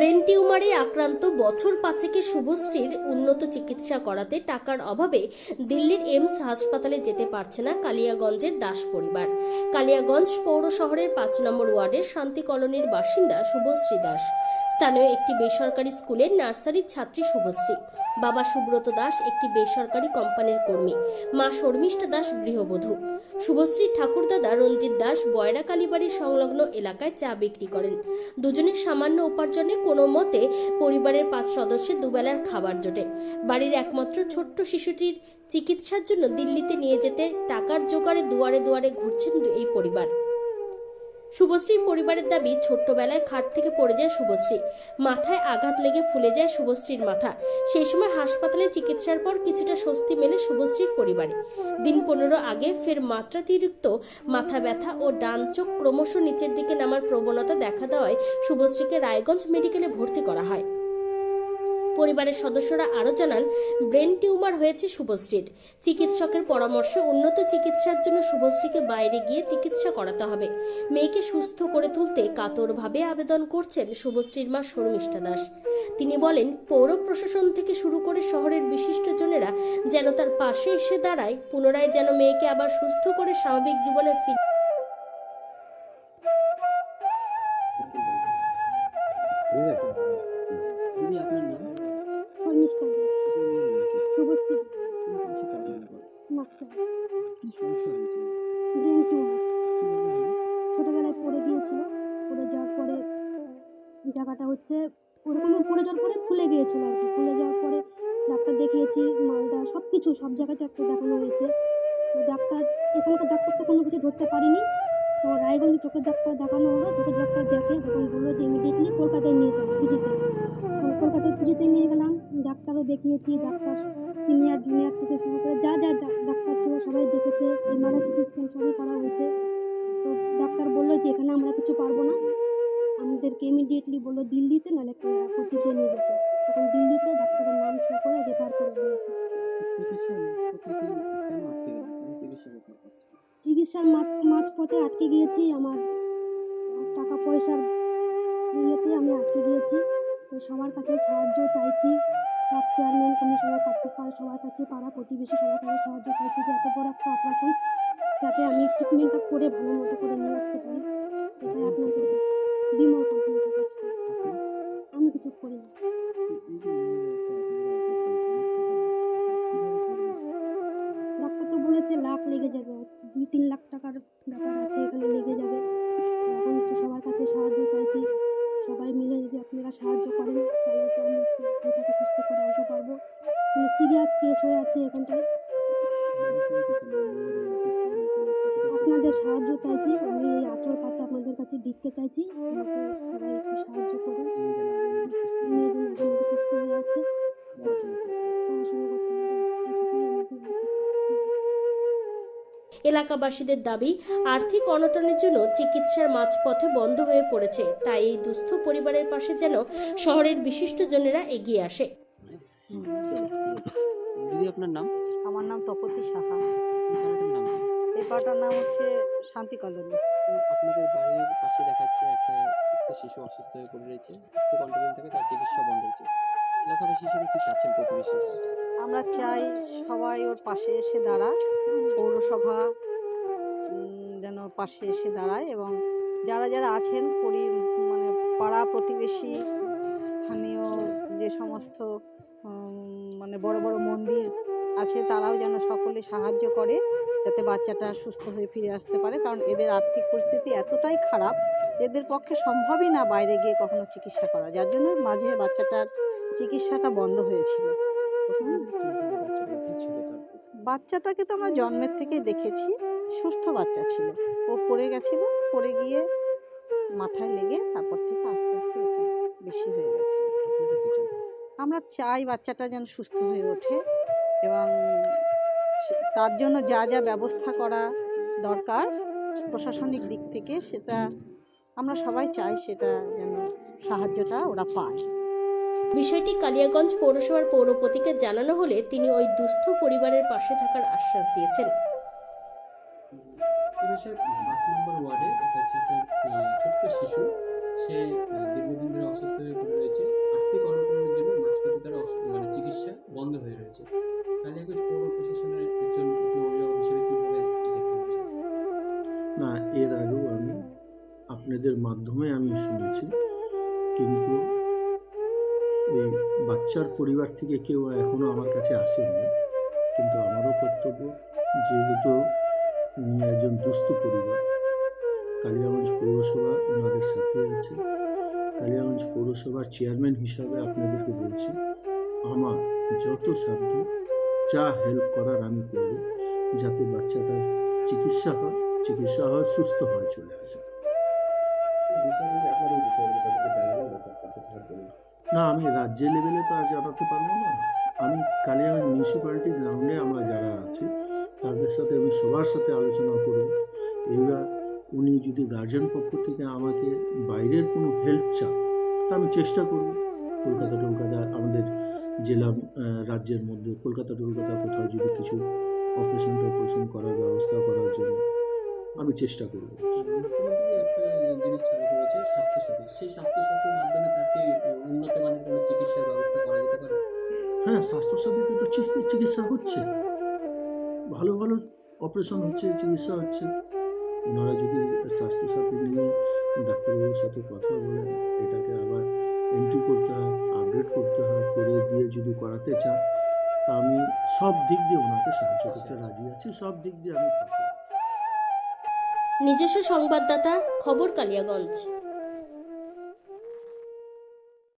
Brain টিউমারে আক্রান্ত বছর পাঁচেকের শুভশ্রীর উন্নত চিকিৎসা করাতে টাকার অভাবে দিল্লির এমস হাসপাতালে যেতে পারছে না কালিয়াগঞ্জের দাস পরিবার। কালিয়াগঞ্জ পৌর শহরের পাঁচ নম্বর ওয়ার্ডের শান্তি কলোনির বাসিন্দা শুভশ্রী দাস। স্থানীয় একটি বেসরকারি স্কুলের নার্সারির ছাত্রী শুভশ্রী। বাবা সুব্রত দাস একটি বেসরকারি কোম্পানির কর্মী। মা শর্মিষ্ঠা দাস গৃহবধূ। শুভশ্রী ঠাকুরদাদা রঞ্জিত দাস বয়রা কালীবাড়ির সংলগ্ন এলাকায় চা বিক্রি করেন। দুজনের সামান্য উপার্জনে কোনো মতে পরিবারের পাঁচ সদস্যের দুবেলার খাবার জোটে। বাড়ির একমাত্র ছোট্ট শিশুটির চিকিৎসার জন্য দিল্লিতে নিয়ে যেতে টাকার জোগাড়ে দুয়ারে দুয়ারে ঘুরছেন এই পরিবার। শুভশ্রীর পরিবারের দাবি, ছোট্টবেলায় খাট থেকে পড়ে যায় শুভশ্রী। মাথায় আঘাত লেগে ফুলে যায় শুভশ্রীর মাথা। সেই সময় হাসপাতালে চিকিৎসার পর কিছুটা স্বস্তি মেলে শুভশ্রীর পরিবারে। দিন পনেরো আগে ফের মাত্রাতিরিক্ত মাথা ব্যথা ও ডান চোখ ক্রমশ নিচের দিকে নামার প্রবণতা দেখা দেওয়ায় শুভশ্রীকে রায়গঞ্জ মেডিকেলে ভর্তি করা হয়। পরিবারের সদস্যরা আরও জানান, ব্রেন টিউমার হয়েছে শুভশ্রীর। চিকিৎসকের পরামর্শে উন্নত চিকিৎসার জন্য শুভশ্রীকে বাইরে গিয়ে চিকিৎসা করাতে হবে। মেয়েকে সুস্থ করে তুলতে কাতরভাবে আবেদন করছেন শুভশ্রীর মা শর্মিষ্ঠা দাস। তিনি বলেন, পৌর প্রশাসন থেকে শুরু করে শহরের বিশিষ্টজনেরা যেন তার পাশে এসে দাঁড়ায়, পুনরায় যেন মেয়েকে আবার সুস্থ করে স্বাভাবিক জীবনে ফিরে হয়েছে ব্রেন টিউমার ছোটোবেলায় পড়ে গিয়েছিল, পড়ে যাওয়ার পরে জায়গাটা হচ্ছে ওরকম পড়ে যাওয়ার পরে ফুলে গিয়েছিল আর কি। ফুলে যাওয়ার পরে ডাক্তার দেখিয়েছি, মালদা সব কিছু সব জায়গায় ডাক্তার দেখানো হয়েছে। তো ডাক্তার, এখানকার ডাক্তার তো কোনো কিছু ধরতে পারিনি। তো রায়গঞ্জে চোখের ডাক্তার দেখানো হলো, চোখের ডাক্তার দেখে তখন বলল যে ইমিডিয়েটলি কলকাতায় নিয়ে চলো পুজোতে। কলকাতায় পুজোতে নিয়ে গেলাম, ডাক্তারও দেখিয়েছি, ডাক্তার সিনিয়র জুনিয়র থেকে শুরু করে যা যা ডাক্তার ছিল সবাই দেখেছে এমআরআই সিটি স্ক্যান সবই করা হয়েছে। তো ডাক্তার বলল যে এখানে আমরা কিছু পারব না। আমাদেরকে ইমিডিয়েটলি বলল দিল্লিতে নাহলে কোচিতে নিয়ে যেতে। তখন দিল্লিতে ডাক্তারের নাম শো করে রেফার করে দিয়েছে। চিকিৎসার মাঝ মাঝপথে আটকে গিয়েছি আমার টাকা পয়সার ইয়েতে আমি আটকে গিয়েছি। তো সবার কাছে সাহায্য চাইছি। সব চেয়ারম্যান কমিশনার কাছে সবার কাছে, পাড়া প্রতিবেশী সবার কাছে সাহায্য চাইছি যে এত বড় একটা অপারেশন যাতে আমি ট্রিটমেন্টটা করে ভালো মতো করে নিয়ে আসতে পারি। এটাই আপনাদের বিমল কাজ আমি কিছু করি না? ডাক্তার তো বলেছে লাখ লেগে যাবে। দুই তিন লাখ টাকার ব্যাপার আছে, এখানে লেগে যাবে। এখন একটু সবার কাছে সাহায্য চাইছি। সবাই মিলে যদি আপনারা সাহায্য করেন, তাহলে তো আমি মেয়েটাকে সুস্থ করে আনতে পারব। মানে সিরিয়াস কেস হয়ে আছে এখানটায়। আপনাদের সাহায্য চাইছি, আমি এই আঠেরো পাতা আপনাদের কাছে দিতে চাইছি। সবাই একটু সাহায্য করুন। সুস্থ হয়ে আছে। এলাকাবাসীদের দাবি আর্থিক অনটনের জন্য চিকিৎসার মাঝপথে বন্ধ হয়ে পড়েছে। তাই এই দুস্থ পরিবারের পাশে যেন শহরের বিশিষ্টজনেরা এগিয়ে আসে। দিদি আপনার নাম? আমার নাম তপতি সাহা। এই পাড়াটার নাম হচ্ছে শান্তি কলোনি। আপনাদের বাড়ির পাশে দেখাচ্ছে একটা শিশু অসুস্থ হয়ে পড়ে রয়েছে। অনটন থেকে তার চিকিৎসা বন্ধ হয়েছে আমরা চাই সবাই ওর পাশে এসে দাঁড়া পৌরসভা যেন পাশে এসে দাঁড়ায় এবং যারা যারা আছেন পরি মানে পাড়া প্রতিবেশী, স্থানীয় যে সমস্ত মানে বড় বড় মন্দির আছে তারাও যেন সকলে সাহায্য করে যাতে বাচ্চাটা সুস্থ হয়ে ফিরে আসতে পারে। কারণ এদের আর্থিক পরিস্থিতি এতটাই খারাপ, এদের পক্ষে সম্ভবই না বাইরে গিয়ে কখনো চিকিৎসা করা। যার জন্য মাঝে বাচ্চাটার চিকিৎসাটা বন্ধ হয়েছিল। বাচ্চাটাকে তো আমরা জন্মের থেকেই দেখেছি সুস্থ বাচ্চা ছিল। ও পড়ে গেছিল পড়ে গিয়ে মাথায় লেগে তারপর থেকে আস্তে আস্তে এটা বেশি হয়ে গেছে। আমরা চাই বাচ্চাটা যেন সুস্থ হয়ে ওঠে এবং তার জন্য যা যা ব্যবস্থা করা দরকার প্রশাসনিক দিক থেকে সেটা আমরা সবাই চাই সেটা যেন সাহায্যটা ওরা পায়। বিষয়টি কালিয়াগঞ্জ পৌরসভার পৌরপতিকে জানানো হলে তিনি ওই দুস্থ পরিবারের পাশে থাকার আশ্বাস দিয়েছেন। পরিবেশের পাঁচ নম্বর ওয়ার্ডে এটা হচ্ছে একটা আহ, ছোট্ট শিশু। সে দীর্ঘদিন ধরে অসুস্থ হয়ে পড়ে রয়েছে। আর্থিক অনটনের জন্য মাঝপথে তার মানে চিকিৎসা বন্ধ হয়ে রয়েছে। কালিয়াগঞ্জ পৌর প্রশাসনের একজন অভিভাবক হিসেবে কীভাবে না এর আগেও আমি আপনাদের মাধ্যমে আমি শুনেছি কিন্তু ওই বাচ্চার পরিবার থেকে কেউ এখনও আমার কাছে আসেনি। কিন্তু আমারও কর্তব্য যেহেতু উনি একজন দুস্থ পরিবার। কালিয়াগঞ্জ পৌরসভা ওনাদের সাথে আছে। কালিয়াগঞ্জ পৌরসভার চেয়ারম্যান হিসাবে আপনাদেরকে বলছি, আমার যত সাধ্য, যা হেল্প করার আমি করব, যাতে বাচ্চাটার চিকিৎসা হয় চিকিৎসা হয়, সুস্থ হয়ে, চলে আসে। না, আমি রাজ্য লেভেলে তো আর জানাতে পারব না। আমি কালিয়াগঞ্জ মিউনিসিপ্যালিটি গ্রাউন্ডে আমরা যারা আছি, তাদের সাথে আমি সবার সাথে আলোচনা করব। এবার উনি যদি গার্জিয়ান পক্ষ থেকে আমাকে বাইরের কোনো হেল্প চান, তা আমি চেষ্টা করব। কলকাতা টলকাতা আমাদের জেলা রাজ্যের মধ্যে কলকাতা টলকাতা কোথাও যদি কিছু অপারেশন টপারেশন করার ব্যবস্থা করার জন্য। আমি চেষ্টা করব। হ্যাঁ স্বাস্থ্যসাথীতে তো চিকিৎসা হচ্ছে। ভালো ভালো অপারেশন হচ্ছে, চিকিৎসা হচ্ছে। ওনারা যদি স্বাস্থ্যসাথী নিয়ে ডাক্তারবাবুর সাথে কথা বলেন, এটাকে আবার এন্ট্রি করতে হয় আপডেট করতে হয় করে দিয়ে যদি করাতে চান, তা আমি সব দিক দিয়ে ওনাকে সাহায্য করতে রাজি আছি, সব দিক দিয়ে আমি পাশে নিজস্ব সংবাদদাতা খবর কালিয়াগঞ্জ।